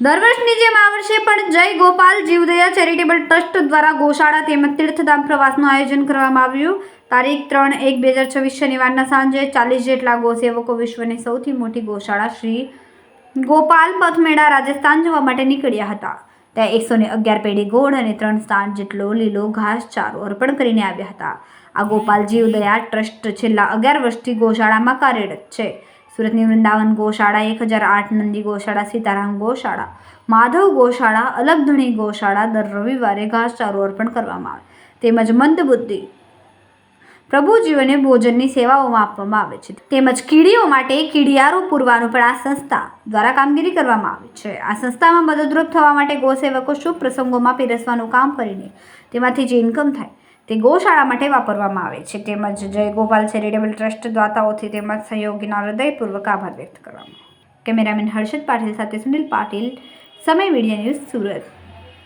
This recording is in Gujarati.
વર્ષે પણ જય ગોપાલ જીવદયા ચેરિટેબલ ટ્રસ્ટ દ્વારા ગોશાળા તેમજ તીર્થધામ પ્રવાસનું આયોજન કરવામાં આવ્યું. તારીખ ત્રણ એક બે હજાર છવ્વીસ શનિવારના સાંજે ચાલીસ જેટલા ગોસેવકો વિશ્વની સૌથી મોટી ગોશાળા શ્રી ગોપાલ પથમેળા રાજસ્થાન જવા માટે નીકળ્યા હતા. ત્યાં એકસો ને અગિયાર પેઢી ગોળ અને ત્રણ સ્થાન જેટલો લીલો ઘાસ ચારો અર્પણ કરીને આવ્યા હતા. આ ગોપાલ જીવદયા ટ્રસ્ટ છેલ્લા અગિયાર વર્ષથી ગોશાળામાં કાર્યરત છે. સુરતની વૃંદાવન ગૌશાળા, એક હજાર આઠ નંદી ગૌશાળા, સીતારામ ગૌશાળા, માધવ ગૌશાળા, અલગધણી ગૌશાળા દર રવિવારે ઘાસચારો અર્પણ કરવામાં આવે. તેમજ મંદબુદ્ધિ પ્રભુજીઓને ભોજનની સેવાઓમાં આપવામાં આવે છે. તેમજ કીડીઓ માટે કીડિયારો પૂરવાનું પણ આ સંસ્થા દ્વારા કામગીરી કરવામાં આવે છે. આ સંસ્થામાં મદદરૂપ થવા માટે ગૌસેવકો શુભ પ્રસંગોમાં પીરસવાનું કામ કરીને તેમાંથી જે ઇન્કમ થાય તે ગૌશાળા માટે વાપરવામાં આવે છે. તેમજ જય ગોપાલ ચેરિટેબલ ટ્રસ્ટ દ્વાતાઓથી તેમજ સહયોગીના હૃદયપૂર્વક આભાર વ્યક્ત કરવામાં કેમેરામેન હર્ષદ પાટીલ સાથે સુનિલ પાટીલ, સમય મીડિયા ન્યૂઝ સુરત.